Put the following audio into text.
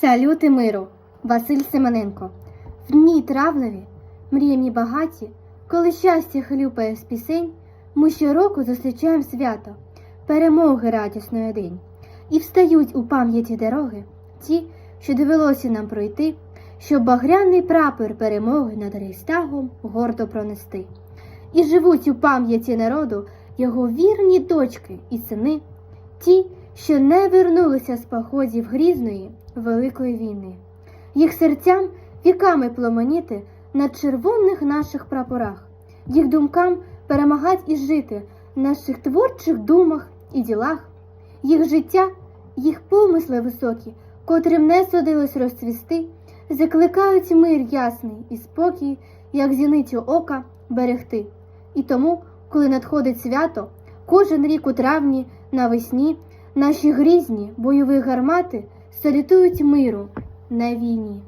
Салюти миру, Василь Семененко. В дні травневі, мріями багаті, коли щастя хлюпає з пісень, ми щороку зустрічаємо свято, перемоги радісної день. І встають у пам'яті дороги ті, що довелося нам пройти, щоб багряний прапор перемоги над Рейстагом гордо пронести. І живуть у пам'яті народу його вірні дочки і сини, ті, що не вернулися з походів грізної Великої війни. Їх серцям віками пломеніти на червоних наших прапорах, їх думкам перемагать і жити в наших творчих думах і ділах, їх життя, їх помисли високі, котрим не судилось розцвісти, закликають мир ясний і спокій, як зіницю ока берегти. І тому, коли надходить свято, кожен рік у травні навесні наші грізні бойові гармати салютують миру на війні.